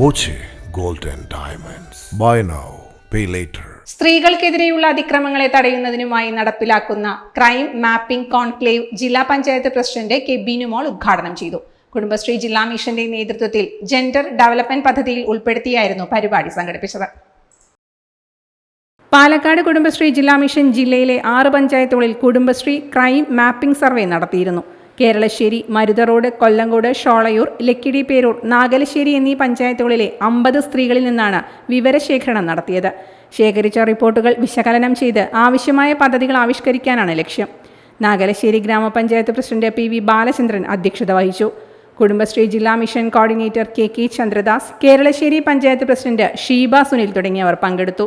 Boche gold and Diamonds. Buy now, pay later. സ്ത്രീകൾക്കെതിരെയുള്ള അതിക്രമങ്ങളെ തടയുന്നതിനുമായി നടപ്പിലാക്കുന്ന ക്രൈം മാപ്പിംഗ് കോൺക്ലേവ് ജില്ലാ പഞ്ചായത്ത് പ്രസിഡന്റ് കെ ബിനുമോൾ ഉദ്ഘാടനം ചെയ്തു കുടുംബശ്രീ ജില്ലാ മിഷന്റെ നേതൃത്വത്തിൽ ജെൻഡർ ഡെവലപ്മെന്റ് പദ്ധതിയിൽ ഉൾപ്പെടുത്തിയായിരുന്നു പരിപാടി സംഘടിപ്പിച്ചത് പാലക്കാട് കുടുംബശ്രീ ജില്ലാ മിഷൻ ജില്ലയിലെ ആറ് പഞ്ചായത്തുകളിൽ കുടുംബശ്രീ ക്രൈം മാപ്പിംഗ് സർവേ നടത്തിയിരുന്നു കേരളശ്ശേരി മരുത റോഡ് കൊല്ലങ്കോട് ഷോളയൂർ ലക്കിടി പേരൂർ നാഗലശ്ശേരി എന്നീ പഞ്ചായത്തുകളിലെ അമ്പത് സ്ത്രീകളിൽ നിന്നാണ് വിവരശേഖരണം നടത്തിയത്. ശേഖരിച്ച റിപ്പോർട്ടുകൾ വിശകലനം ചെയ്ത് ആവശ്യമായ പദ്ധതികൾ ആവിഷ്കരിക്കാനാണ് ലക്ഷ്യം. നാഗലശ്ശേരി ഗ്രാമപഞ്ചായത്ത് പ്രസിഡന്റ് പി വി ബാലചന്ദ്രൻ അധ്യക്ഷത വഹിച്ചു. കുടുംബശ്രീ ജില്ലാ mission coordinator K K Chandradas Keralassery panchayat president Sheeba Sunil തുടങ്ങിയവർ പങ്കെടുത്തു.